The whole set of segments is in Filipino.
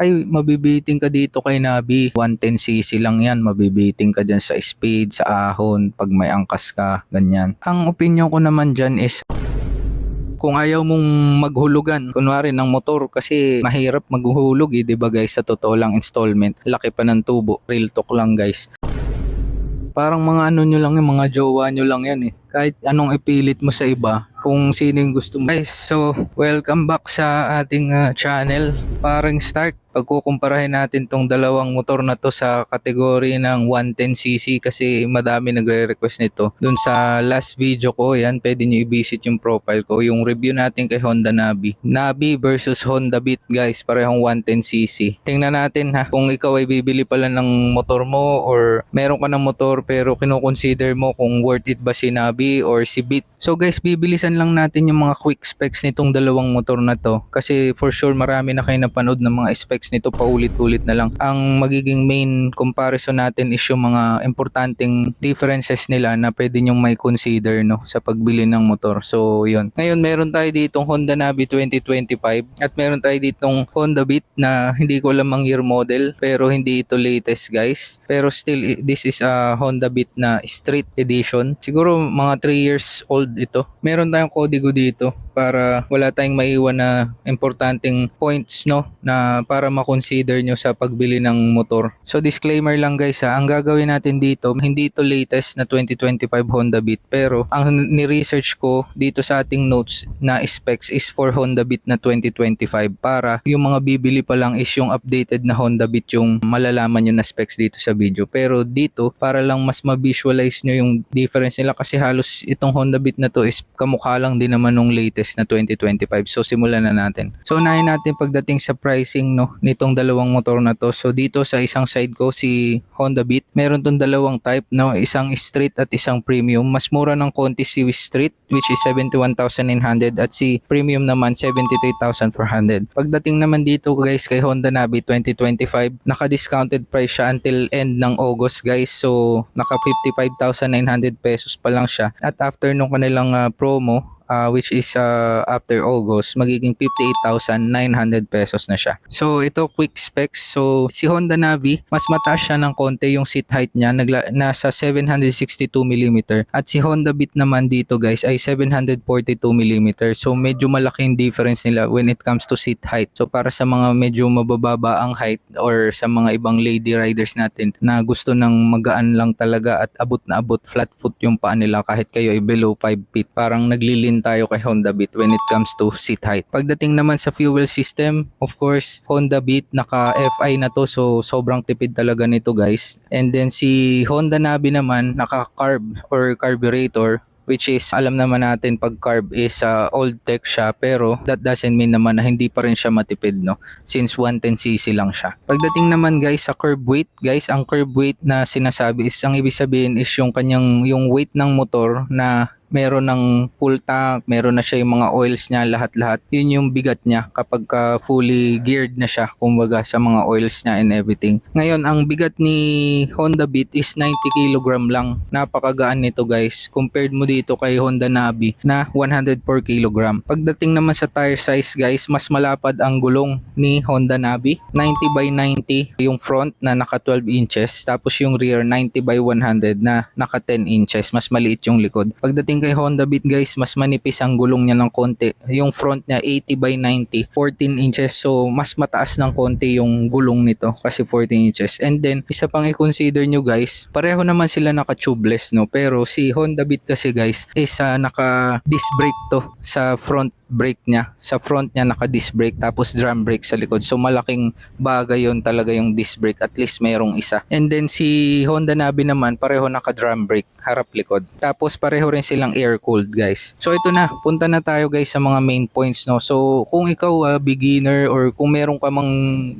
ay mabibiting ka dito kay Nabi. 110cc lang yan, mabibiting ka dyan sa speed, sa ahon, pag may angkas ka, ganyan. Ang opinion ko naman dyan is kung ayaw mong maghulugan, kunwari ng motor kasi mahirap maghuhulog eh, 'di ba guys? Sa totoo lang installment, laki pa ng tubo. Real talk lang guys. Parang mga ano nyo lang yan, mga jowa nyo lang yan eh. Kahit anong ipilit mo sa iba, kung sino yung gusto mo. Guys, so welcome back sa ating ah, channel. Parang start, pagkukumparahin natin tong dalawang motor na to sa kategory ng 110cc kasi madami nagre-request nito. Dun sa last video ko, yan, pwede nyo i-visit yung profile ko. Yung review natin kay Honda Navi. Navi versus Honda Beat guys, parehong 110cc. Tingnan natin ha, kung ikaw ay bibili pala ng motor mo or meron ka ng motor pero kinoconsider mo kung worth it ba si Navi or si Beat. So guys, bibilisan lang natin yung mga quick specs nitong dalawang motor na to kasi for sure marami na kayo napanood ng mga specs nito paulit-ulit na lang. Ang magiging main comparison natin is yung mga importanteng differences nila na pwede nyong may consider no sa pagbili ng motor. So yun. Ngayon meron tayo ditong Honda Navi 2025 at meron tayo ditong Honda Beat na hindi ko alam ang year model pero hindi ito latest guys. Pero still this is a Honda Beat na street edition. Siguro mga 3 years old ito. Meron tayong kodigo dito para wala tayong maiwan na importanteng points no na para ma-consider nyo sa pagbili ng motor. So disclaimer lang guys ha, ang gagawin natin dito hindi ito latest na 2025 Honda Beat pero ang ni-research ko dito sa ating notes na specs is for Honda Beat na 2025 para yung mga bibili pa lang is yung updated na Honda Beat yung malalaman nyo na specs dito sa video. Pero dito para lang mas ma-visualize nyo yung difference nila kasi halos itong Honda Beat na to is kamukha lang din naman nung latest na 2025. So simulan na natin. So unahin natin pagdating sa pricing no nitong dalawang motor na to. So dito sa isang side ko si Honda Beat, meron tong dalawang type no, isang street at isang premium. Mas mura ng konti si street which is 71,900 at si premium naman 73,400. Pagdating naman dito guys kay Honda Navi 2025, naka-discounted price siya until end ng August guys. So naka 55,900 pesos pa lang siya. At after nung kanilang ah, promo, uh, which is uh, after August, magiging 58,900 pesos na siya. So, ito quick specs. So, si Honda Navi, mas mataas siya ng konti yung seat height niya, nagla- nasa 762 mm. At si Honda Beat naman dito guys ay 742 mm. So, medyo malaking difference nila when it comes to seat height. So, para sa mga medyo mabababa ang height or sa mga ibang lady riders natin na gusto ng magaan lang talaga at abot na abot flat foot yung paa nila kahit kayo ay below 5 feet. Parang naglilin tayo kay Honda Beat when it comes to seat height. Pagdating naman sa fuel system, of course, Honda Beat naka FI na to so sobrang tipid talaga nito guys. And then si Honda Navi naman naka carb or carburetor which is alam naman natin pag carb is uh, old tech siya pero that doesn't mean naman na hindi pa rin siya matipid no since 110cc lang siya. Pagdating naman guys sa curb weight, guys ang curb weight na sinasabi is ang ibig sabihin is yung kanyang yung weight ng motor na meron ng full tank, meron na siya yung mga oils niya, lahat-lahat. Yun yung bigat niya kapag ka fully geared na siya, kumbaga sa mga oils niya and everything. Ngayon, ang bigat ni Honda Beat is 90 kg lang. Napakagaan nito guys. Compared mo dito kay Honda Navi na 104 kg. Pagdating naman sa tire size guys, mas malapad ang gulong ni Honda Navi. 90 by 90 yung front na naka 12 inches. Tapos yung rear 90 by 100 na naka 10 inches. Mas maliit yung likod. Pagdating kay Honda Beat guys, mas manipis ang gulong niya ng konti. Yung front niya 80 by 90, 14 inches. So mas mataas ng konti yung gulong nito kasi 14 inches. And then isa pang i-consider nyo guys, pareho naman sila naka tubeless no. Pero si Honda Beat kasi guys is ah, naka disc brake to sa front brake niya. Sa front niya naka disc brake tapos drum brake sa likod. So malaking bagay yon talaga yung disc brake. At least merong isa. And then si Honda Navi naman pareho naka drum brake harap likod. Tapos pareho rin silang air cooled guys. So ito na, punta na tayo guys sa mga main points no. So kung ikaw ah, beginner or kung meron ka mang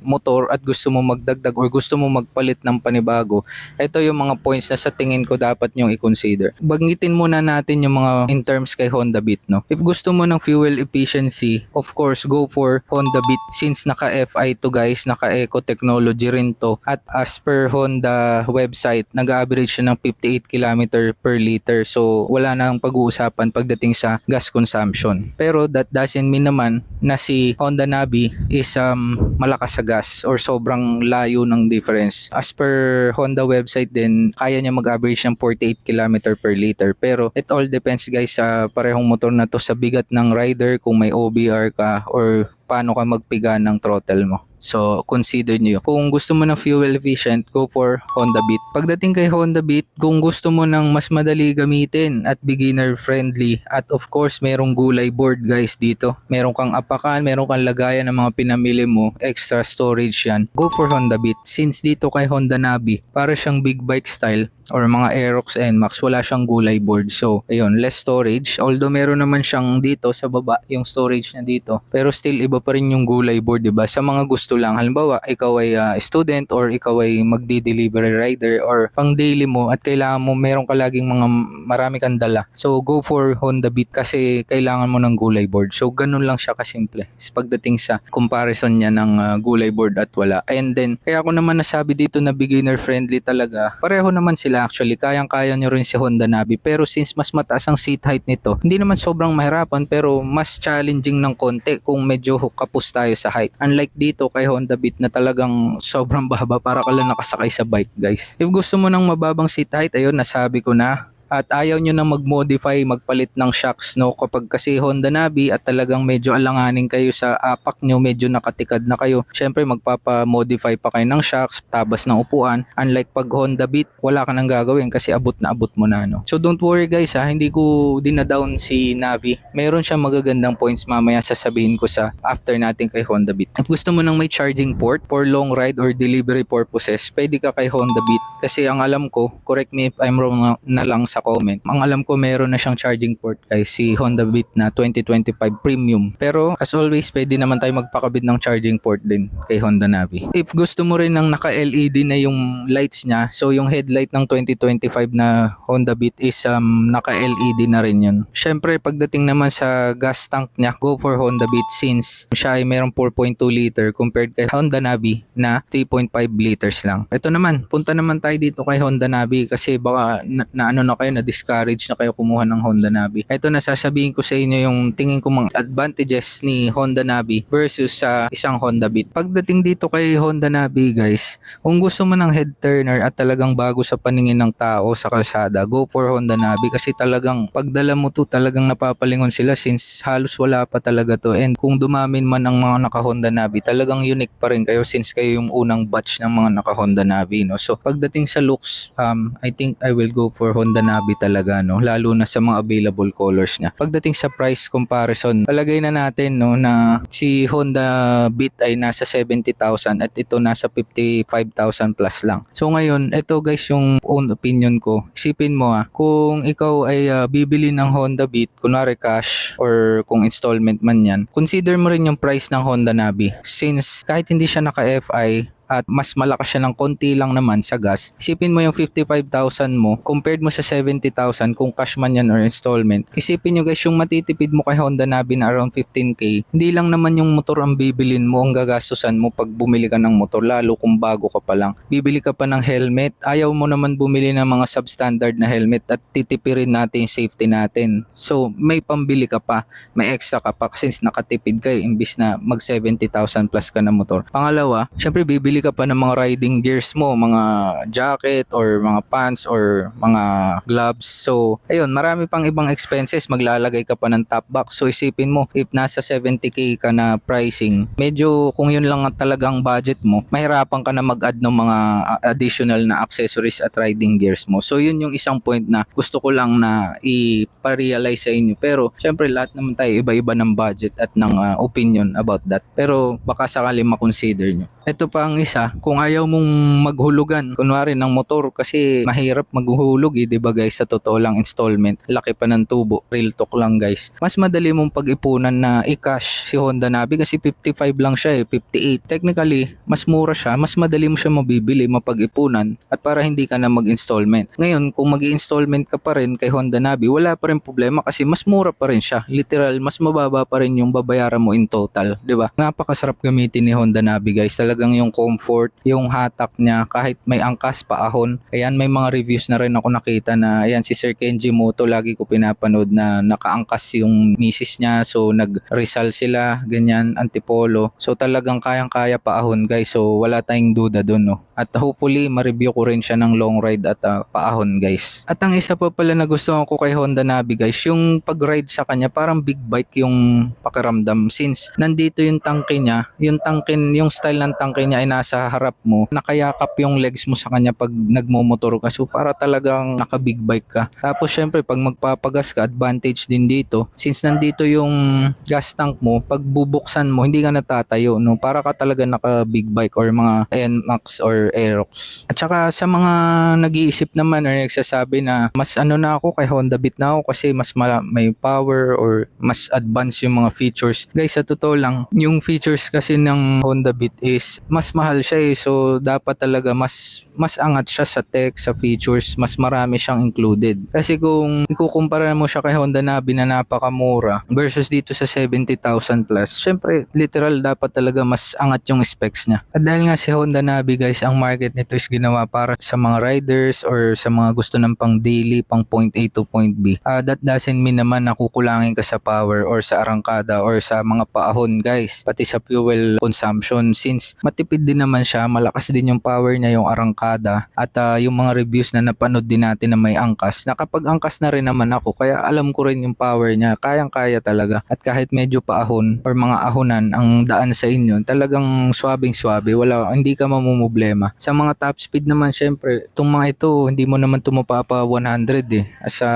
motor at gusto mo magdagdag or gusto mo magpalit ng panibago, ito yung mga points na sa tingin ko dapat nyong i-consider. Banggitin muna natin yung mga in terms kay Honda Beat no. If gusto mo ng fuel efficiency, of course, go for Honda Beat since naka-FI to guys, naka-eco technology rin to. At as per Honda website, nag-average siya ng 58 km per liter. So, wala nang pag-uusapan pagdating sa gas consumption. Pero that doesn't mean naman na si Honda Navi is um, malakas sa gas or sobrang layo ng difference. As per Honda website din, kaya niya mag-average ng 48 km per liter. Pero it all depends guys sa parehong motor na to sa bigat ng rider, kung may OBR ka or paano ka magpiga ng throttle mo. So, consider nyo. Kung gusto mo ng fuel efficient, go for Honda Beat. Pagdating kay Honda Beat, kung gusto mo ng mas madali gamitin at beginner friendly, at of course, merong gulay board guys dito. Meron kang apakan, meron kang lagayan ng mga pinamili mo, extra storage yan. Go for Honda Beat. Since dito kay Honda Navi, para siyang big bike style, or mga Aerox NMAX, wala siyang gulay board. So, ayun, less storage. Although meron naman siyang dito sa baba, yung storage niya dito. Pero still, iba pa rin yung gulay board, di ba? Sa mga gusto lang. Halimbawa, ikaw ay ah, student or ikaw ay magdi-delivery rider or pang daily mo at kailangan mo, meron ka laging mga marami kang dala. So, go for Honda Beat kasi kailangan mo ng gulay board. So, ganun lang siya kasimple. Pagdating sa comparison niya ng ah, gulay board at wala. And then, kaya ako naman nasabi dito na beginner friendly talaga. Pareho naman sila actually. Kayang-kaya nyo rin si Honda Navi. Pero since mas mataas ang seat height nito, hindi naman sobrang mahirapan pero mas challenging ng konti kung medyo kapos tayo sa height. Unlike dito kay Honda Beat na talagang sobrang baba para ka lang nakasakay sa bike guys. If gusto mo ng mababang seat height, ayun nasabi ko na at ayaw nyo na mag-modify, magpalit ng shocks no kapag kasi Honda Navi at talagang medyo alanganin kayo sa apak nyo, medyo nakatikad na kayo. Syempre magpapa-modify pa kayo ng shocks, tabas ng upuan. Unlike pag Honda Beat, wala ka nang gagawin kasi abot na abot mo na no. So don't worry guys ha, hindi ko dinadown si Navi. Meron siyang magagandang points mamaya sasabihin ko sa after natin kay Honda Beat. If gusto mo nang may charging port for long ride or delivery purposes, pwede ka kay Honda Beat. Kasi ang alam ko, correct me if I'm wrong na lang sa comment. Ang alam ko meron na siyang charging port guys si Honda Beat na 2025 Premium. Pero as always, pwede naman tayo magpakabit ng charging port din kay Honda Navi. If gusto mo rin ng naka-LED na yung lights niya, so yung headlight ng 2025 na Honda Beat is um, naka-LED na rin yun. Syempre, pagdating naman sa gas tank niya, go for Honda Beat since siya ay merong 4.2 liter compared kay Honda Navi na 3.5 liters lang. Ito naman, punta naman tayo dito kay Honda Navi kasi baka na, na ano na kayo, na-discourage na kayo kumuha ng Honda Navi. Ito na sasabihin ko sa inyo yung tingin ko mga advantages ni Honda Navi versus sa isang Honda Beat. Pagdating dito kay Honda Navi guys, kung gusto mo ng head turner at talagang bago sa paningin ng tao sa kalsada, go for Honda Navi kasi talagang pagdala mo to talagang napapalingon sila since halos wala pa talaga to and kung dumamin man ang mga naka Honda Navi talagang unique pa rin kayo since kayo yung unang batch ng mga naka Honda Navi no so pagdating sa looks um I think I will go for Honda Navi talaga no? Lalo na sa mga available colors niya. Pagdating sa price comparison palagay na natin no na si Honda Beat ay nasa 70,000 at ito nasa 55,000 plus lang. So ngayon ito guys yung own opinion ko. Isipin mo ah kung ikaw ay ah, bibili ng Honda Beat kunwari cash or kung installment man yan consider mo rin yung price ng Honda Navi. Since kahit hindi siya naka FI at mas malakas siya ng konti lang naman sa gas, isipin mo yung 55,000 mo compared mo sa 70,000 kung cash man yan or installment. Isipin nyo guys yung matitipid mo kay Honda Navi na around 15k, hindi lang naman yung motor ang bibilin mo, ang gagastusan mo pag bumili ka ng motor, lalo kung bago ka pa lang. Bibili ka pa ng helmet, ayaw mo naman bumili ng mga substandard na helmet at titipirin natin yung safety natin. So may pambili ka pa, may extra ka pa since nakatipid ka eh, imbis na mag 70,000 plus ka na motor. Pangalawa, syempre bibili ka pa ng mga riding gears mo, mga jacket or mga pants or mga gloves. So, ayun, marami pang ibang expenses. Maglalagay ka pa ng top box. So, isipin mo, if nasa 70k ka na pricing, medyo kung yun lang ang talagang budget mo, mahirapan ka na mag-add ng mga uh, additional na accessories at riding gears mo. So, yun yung isang point na gusto ko lang na i-realize sa inyo. Pero, syempre, lahat naman tayo iba-iba ng budget at ng uh, opinion about that. Pero, baka sakali makonsider nyo. Ito pa ang isa, kung ayaw mong maghulugan, kunwari ng motor kasi mahirap maghuhulog eh, 'di ba guys? Sa totoo lang installment, laki pa ng tubo, real talk lang guys. Mas madali mong pag-ipunan na i-cash si Honda Navi kasi 55 lang siya eh, 58. Technically, mas mura siya, mas madali mo siya mabibili, mapag-ipunan at para hindi ka na mag-installment. Ngayon, kung mag installment ka pa rin kay Honda Navi, wala pa rin problema kasi mas mura pa rin siya. Literal, mas mababa pa rin yung babayaran mo in total, 'di ba? Napakasarap gamitin ni Honda Navi guys. Talagang yung comfort, yung hatak niya kahit may angkas paahon. Ayan, may mga reviews na rin ako nakita na ayan si Sir Kenji Moto lagi ko pinapanood na nakaangkas yung misis niya. So nag-Rizal sila, ganyan, antipolo. So talagang kayang-kaya paahon guys. So wala tayong duda doon no. At hopefully ma-review ko rin siya ng long ride at ah, paahon guys. At ang isa pa pala na gusto ko kay Honda Navi guys, yung pag-ride sa kanya parang big bike yung pakiramdam since nandito yung tangke niya, yung tangke, yung style ng tangke niya ay nasa harap mo, nakayakap yung legs mo sa kanya pag nagmomotor ka. So para talagang naka big bike ka. Tapos syempre pag magpapagas ka, advantage din dito. Since nandito yung gas tank mo, pag bubuksan mo, hindi ka natatayo. No? Para ka talaga naka big bike or mga NMAX or Aerox. At saka sa mga nag-iisip naman or nagsasabi na mas ano na ako kay Honda Beat na ako kasi mas mala- may power or mas advanced yung mga features. Guys, sa totoo lang, yung features kasi ng Honda Beat is mas mahal siya eh. So dapat talaga mas mas angat siya sa tech, sa features, mas marami siyang included. Kasi kung ikukumpara mo siya kay Honda Navi na napakamura versus dito sa 70,000 plus, syempre literal dapat talaga mas angat yung specs niya. At dahil nga si Honda Navi guys, ang market nito is ginawa para sa mga riders or sa mga gusto ng pang daily, pang point A to point B. Ah, that doesn't mean naman na kukulangin ka sa power or sa arangkada or sa mga paahon guys, pati sa fuel consumption since matipid din naman siya, malakas din yung power niya yung arangkada at ah, yung mga reviews na napanood din natin na may angkas, nakapag-angkas na rin naman ako kaya alam ko rin yung power niya, kayang-kaya talaga at kahit medyo paahon or mga ahonan ang daan sa inyo, talagang swabing-swabe, wala, hindi ka mamumblema. Sa mga top speed naman syempre, itong mga ito, hindi mo naman tumapapa 100 eh, sa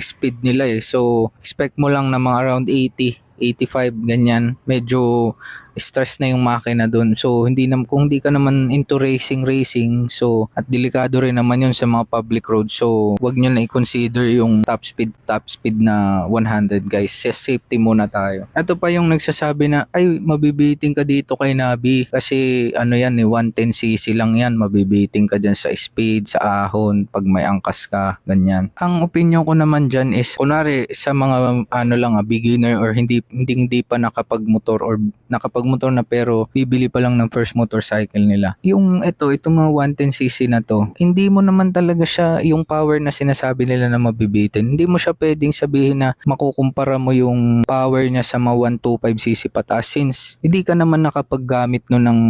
speed nila eh. So, expect mo lang na mga around 80, 85 ganyan. Medyo stress na yung makina doon. So, hindi nam kung hindi ka naman into racing racing, so at delikado rin naman yun sa mga public road. So, wag nyo na i-consider yung top speed top speed na 100 guys. Sa safety muna tayo. Ito pa yung nagsasabi na ay mabibiting ka dito kay Nabi kasi ano yan eh 110cc lang yan. Mabibiting ka dyan sa speed, sa ahon, pag may angkas ka, ganyan. Ang opinion ko naman dyan is kunwari sa mga ano lang ah, beginner or hindi hindi, hindi pa nakapagmotor or nakapagmotor na pero bibili pa lang ng first motorcycle nila. Yung ito, itong mga 110cc na to, hindi mo naman talaga siya yung power na sinasabi nila na mabibitin. Hindi mo siya pwedeng sabihin na makukumpara mo yung power niya sa mga 125cc pataas since hindi ka naman nakapaggamit no ng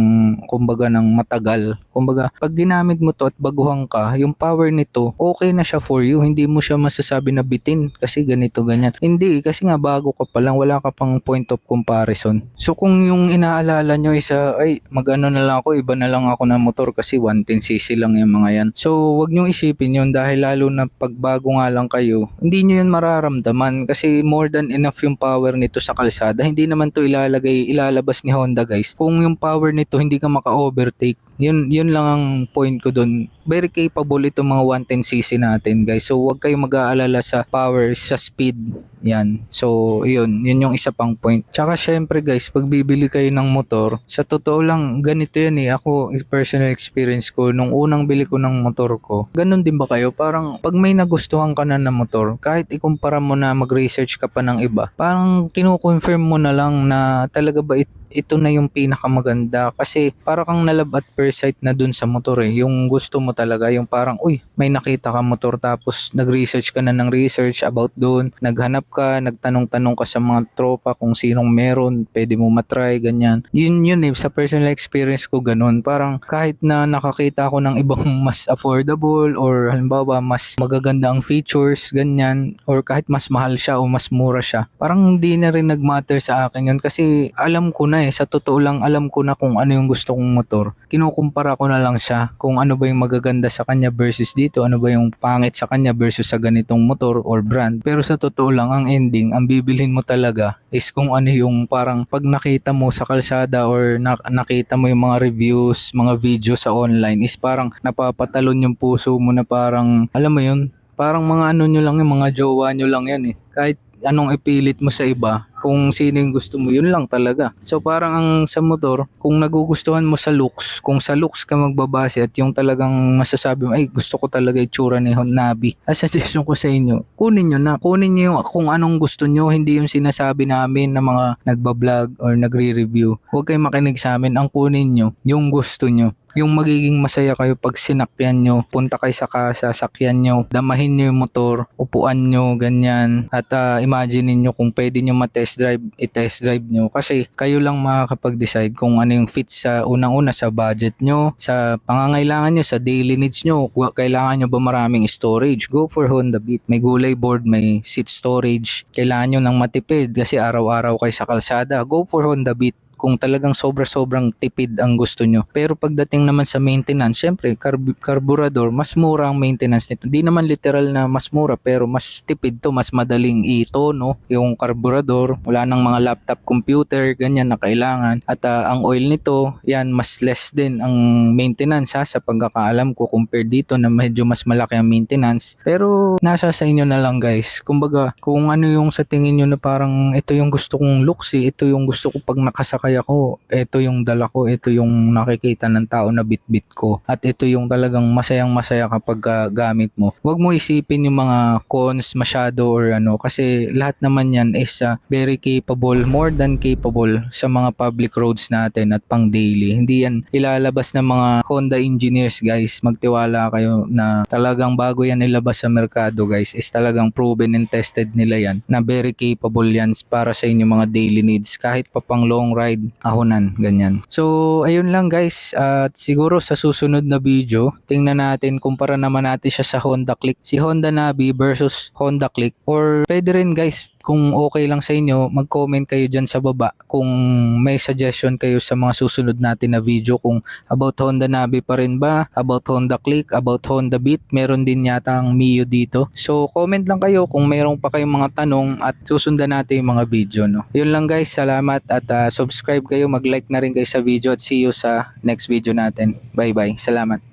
kumbaga ng matagal. Kumbaga, pag ginamit mo to at baguhan ka, yung power nito, okay na siya for you. Hindi mo siya masasabi na bitin kasi ganito, ganyan. Hindi, kasi nga bago ka pa lang, wala ka pang point of comparison. So kung yung inaalala nyo isa, ay magano na lang ako, iba na lang ako ng motor kasi 110cc lang yung mga yan. So wag nyo isipin yun dahil lalo na pagbago nga lang kayo, hindi nyo yun mararamdaman kasi more than enough yung power nito sa kalsada. Hindi naman to ilalagay, ilalabas ni Honda guys. Kung yung power nito hindi ka maka-overtake, yun, yun lang ang point ko doon. Very capable itong mga 110cc natin guys. So huwag kayong mag-aalala sa power, sa speed. Yan. So yun, yun yung isa pang point. Tsaka syempre guys, pag bibili kayo ng motor, sa totoo lang, ganito yan eh. Ako, personal experience ko, nung unang bili ko ng motor ko, ganun din ba kayo? Parang pag may nagustuhan ka na na motor, kahit ikumpara mo na mag-research ka pa ng iba, parang kinukonfirm mo na lang na talaga ba it ito na yung pinakamaganda kasi para kang nalab at first sight na dun sa motor eh. Yung gusto mo talaga, yung parang, uy, may nakita ka motor tapos nag-research ka na ng research about dun, naghanap ka, nagtanong-tanong ka sa mga tropa kung sinong meron, pwede mo matry, ganyan. Yun yun eh, sa personal experience ko ganun. Parang kahit na nakakita ako ng ibang mas affordable or halimbawa mas magaganda ang features, ganyan, or kahit mas mahal siya o mas mura siya, parang hindi na rin nagmatter sa akin yun kasi alam ko na eh. Sa totoo lang, alam ko na kung ano yung gusto kong motor. Kinukumpara ko na lang siya kung ano ba yung magaganda sa kanya versus dito, ano ba yung pangit sa kanya versus sa ganitong motor or brand. Pero sa totoo lang, ang ending, ang bibilhin mo talaga is kung ano yung parang pag nakita mo sa kalsada or na- nakita mo yung mga reviews, mga video sa online is parang napapatalon yung puso mo na parang, alam mo yun, parang mga ano nyo lang yung mga jowa nyo lang yan eh. Kahit anong ipilit mo sa iba, kung sino yung gusto mo, yun lang talaga. So parang ang sa motor, kung nagugustuhan mo sa looks, kung sa looks ka magbabase at yung talagang masasabi mo, ay gusto ko talaga itsura ni Honnabi. Ang suggestion ko sa inyo, kunin nyo na. Kunin nyo yung kung anong gusto nyo, hindi yung sinasabi namin ng mga nagbablog or nagre-review. Huwag kayong makinig sa amin. Ang kunin nyo, yung gusto nyo yung magiging masaya kayo pag sinakyan nyo, punta kayo sa kasa, sakyan nyo, damahin nyo yung motor, upuan nyo, ganyan. At uh, imagine nyo kung pwede nyo matest drive, i-test drive nyo. Kasi kayo lang makakapag-decide kung ano yung fit sa unang-una sa budget nyo, sa pangangailangan nyo, sa daily needs nyo. Kailangan nyo ba maraming storage? Go for Honda Beat. May gulay board, may seat storage. Kailangan nyo ng matipid kasi araw-araw kayo sa kalsada. Go for Honda Beat kung talagang sobra-sobrang tipid ang gusto nyo. Pero pagdating naman sa maintenance, syempre, carb- carburetor, mas mura ang maintenance nito. Di naman literal na mas mura, pero mas tipid to, mas madaling ito, no? Yung carburetor, wala nang mga laptop computer, ganyan na kailangan. At ah, ang oil nito, yan, mas less din ang maintenance ha, sa pagkakaalam ko compared dito na medyo mas malaki ang maintenance. Pero nasa sa inyo na lang guys. Kumbaga, kung ano yung sa tingin nyo na parang ito yung gusto kong looks eh, ito yung gusto ko pag nakasakay ako, ito yung dala ko, ito yung nakikita ng tao na bit-bit ko. At ito yung talagang masayang masaya kapag ah, gamit mo. Huwag mo isipin yung mga cons masyado or ano kasi lahat naman yan is ah, very capable, more than capable sa mga public roads natin at pang daily. Hindi yan ilalabas ng mga Honda engineers guys. Magtiwala kayo na talagang bago yan ilabas sa merkado guys is talagang proven and tested nila yan na very capable yan para sa inyong mga daily needs kahit pa pang long ride, ahonan, ganyan. So ayun lang guys. At siguro sa susunod na video tingnan natin kumpara naman natin siya sa Honda Click. Si Honda Navi versus Honda Click. Or pwede rin guys kung okay lang sa inyo, mag-comment kayo dyan sa baba kung may suggestion kayo sa mga susunod natin na video kung about Honda Navi pa rin ba, about Honda Click, about Honda Beat, meron din yata ang Mio dito. So comment lang kayo kung mayroon pa kayong mga tanong at susundan natin yung mga video. No? Yun lang guys, salamat at ah, subscribe kayo, mag-like na rin kayo sa video at see you sa next video natin. Bye bye, salamat.